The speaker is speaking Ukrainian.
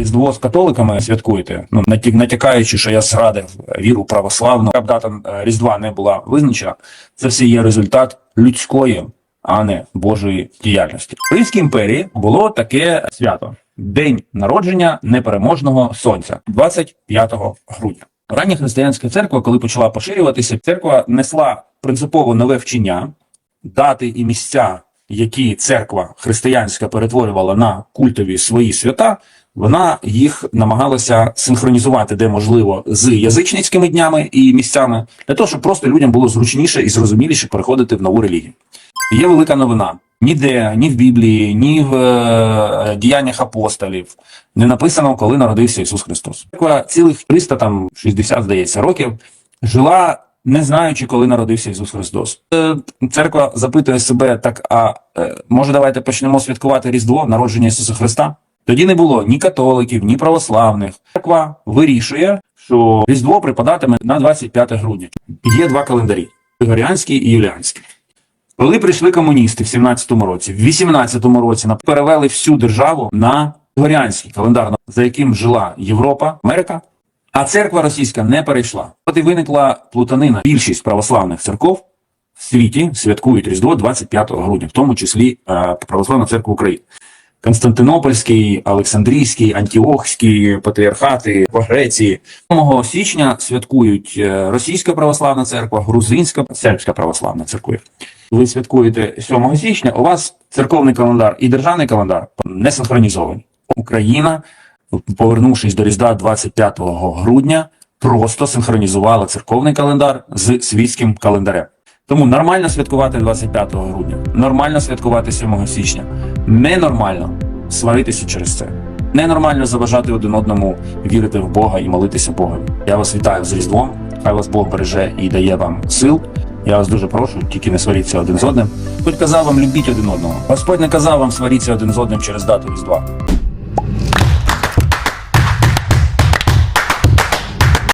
Різдво з католиками святкуєте, ну натя- натякаючи, що я зрадив віру православну, щоб дата е, Різдва не була визначена. Це все є результат людської, а не Божої діяльності. В Римській імперії було таке свято: День народження непереможного сонця, 25 грудня. Рання християнська церква, коли почала поширюватися, церква несла принципово нове вчення, дати і місця, які церква християнська перетворювала на культові свої свята, вона їх намагалася синхронізувати, де можливо, з язичницькими днями і місцями, для того, щоб просто людям було зручніше і зрозуміліше переходити в нову релігію. Є велика новина. Ніде, ні в Біблії, ні в е, діяннях апостолів не написано, коли народився Ісус Христос. Церква цілих 300, там 60, здається, років жила, не знаючи, коли народився Ісус Христос. Е, Церква запитує себе так: а е, може, давайте почнемо святкувати Різдво, народження Ісуса Христа? Тоді не було ні католиків, ні православних. Церква вирішує, що Різдво припадатиме на 25 грудня. Є два календарі: Григоріанський і Юліанський. Коли прийшли комуністи в 17-му році, в 18-му році перевели всю державу на Григоріанський календар, за яким жила Європа, Америка, а церква російська не перейшла. От і виникла плутанина. Більшість православних церков в світі святкують Різдво 25 грудня, в тому числі е, Православна церква України. Константинопольський, Олександрійський, Антіохський патріархати по Греції 7 січня святкують е, Російська православна церква, Грузинська, сербська православна церква. Ви святкуєте 7 січня. У вас церковний календар і державний календар не синхронізовані. Україна, повернувшись до Різдва 25 грудня, просто синхронізувала церковний календар з світським календарем. Тому нормально святкувати 25 грудня, нормально святкувати 7 січня. Ненормально сваритися через це. Ненормально заважати один одному вірити в Бога і молитися Богові. Я вас вітаю з Різдвом. Хай вас Бог береже і дає вам сил. Я вас дуже прошу, тільки не сваріться один з одним. Хоч казав вам любіть один одного. Господь не казав вам сваріться один з одним через дату Різдва.